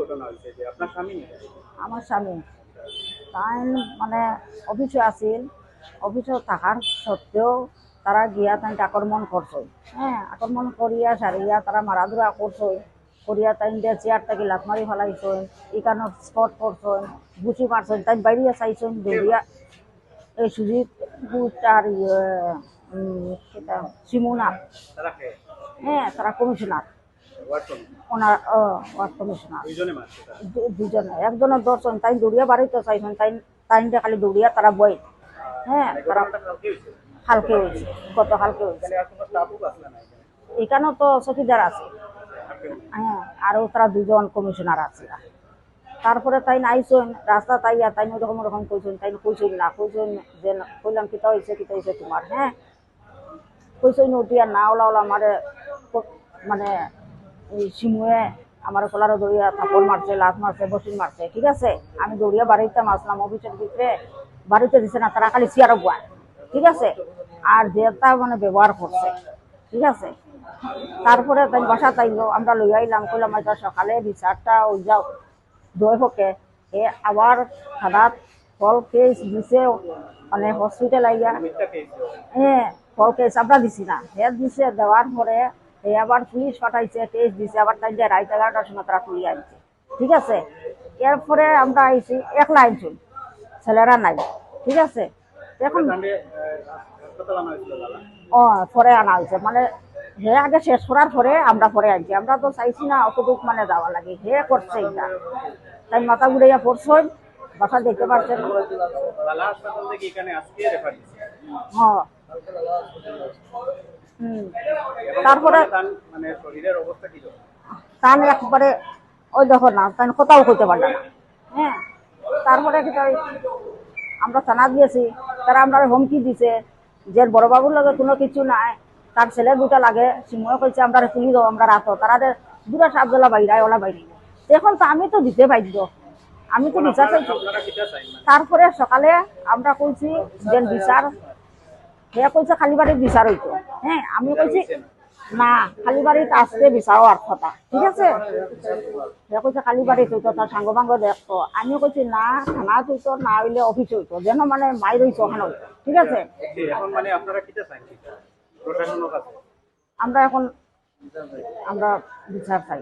ঘটনা হয়েছে যে আপনার স্বামী আমার স্বামী। তাই মানে অফিসে আছিল। অফিসে থাকার সত্ত্বেও তারা গিয়া তাই আক্রমণ করছে। হ্যাঁ আক্রমণ করিয়া সারিয়া তারা মারাধুরা করছে। করিয়া তাই দিয়ে চেয়ার থেকে লাত মারি ফেলাইছেন। এখানে স্পট করছেন গুছি মারছেন তাই বাইরিয়া চাইছেন দৌড়িয়া এই সুজিত আর ইয়ে সেটা সিমুনা তারা খেয়ে হ্যাঁ তারা কমিশনার। ওনার ওয়ার্ড কমিশনার দুজনে দর্শন তাই দৌড়িয়া বাড়িতে চাইছেন তাই তাইনটা খালি দৌড়িয়া তারা বই হ্যাঁ মানে তারা হালকে হয়েছে? হালকে হয়েছে এখানেও তো চকিদার আছে। হ্যাঁ আরও তারা দুজন কমিশনার আছে। তারপরে তাই আইসন রাস্তা তাই আর তাই ওরকম ওরকম কইছেন তাই কইছেন না কইছেন যে কইলাম কিতা হয়েছে কিতা হয়েছে তোমার হ্যাঁ? কইছেন উঠিয়া না ওলা ওলা আমারে ক- মানে এই সিমুয়ে আমার কলারে দৌড়িয়া থাপড় মারছে লাত মারছে বসিন মারছে ঠিক আছে? আমি দৌড়িয়া বাড়িতে মাসলাম অফিসের ভিতরে বাড়িতে দিছে না তারা খালি চেয়ারও বয় ঠিক আছে? আর যেটা মানে ব্যবহার করছে ঠিক আছে? তারপরে তাই বাসা তাইলো আমরা লই আইলাম কইলাম এটা সকালে বিচারটা ওই যাও দই পক্ষে এ আবার থানাত ফল কেস দিছে মানে হসপিটাল আইয়া। হ্যাঁ ফল কেস আমরা দিছি না হে দিছে দেওয়ার পরে হে আবার পুলিশ পাঠাইছে টেস্ট দিছে আবার তাই যে রাইত এগারোটার সময় তারা তুলি আনছে। ঠিক আছে? এরপরে আমরা আইছি একলা আনছি ছেলেরা নাই ঠিক আছে? এখন ও পরে আনা হয়েছে মানে হে আগে শেষ করার পরে আমরা পরে আনছি আমরা তো চাইছি না অতটুক মানে যাওয়া লাগে হে করছে এটা তাই মাথা ঘুরাইয়া পড়ছেন বাসা দেখতে পারছেন হ্যাঁ তারপরে তান একবারে ওই দেখো না কোথাও পারল না। হ্যাঁ তারপরে আমরা থানা দিয়েছি, তারা আমরা হুমকি দিছে, যে বড়বাবুর কোনো কিছু নাই, তার ছেলে দুটা লাগে সিময় কইছে আমরা তুলি দেবো, আমরা রাখো তারা দুটা সাতজলা বাইরায় ওলা বাইরে এখন তো আমি তো দিতে পারি আমি তো বিচার চাইছি। তারপরে সকালে আমরা কইছি যে বিচার হে কইছে খালি বাড়ির বিচার হইতো হ্যাঁ আমি কইছি না খালি বাড়িতে আজকে বিচারও আর কথা ঠিক আছে? হে কইছে খালি বাড়িতে হইতো তার সাঙ্গ ভাঙ্গ দেখতো আমি কইছি না থানা হইতো না হইলে অফিস হইতো যেন মানে মাইর হইতো ওখানে হইতো ঠিক আছে? মানে কাছে আমরা এখন আমরা বিচার চাই।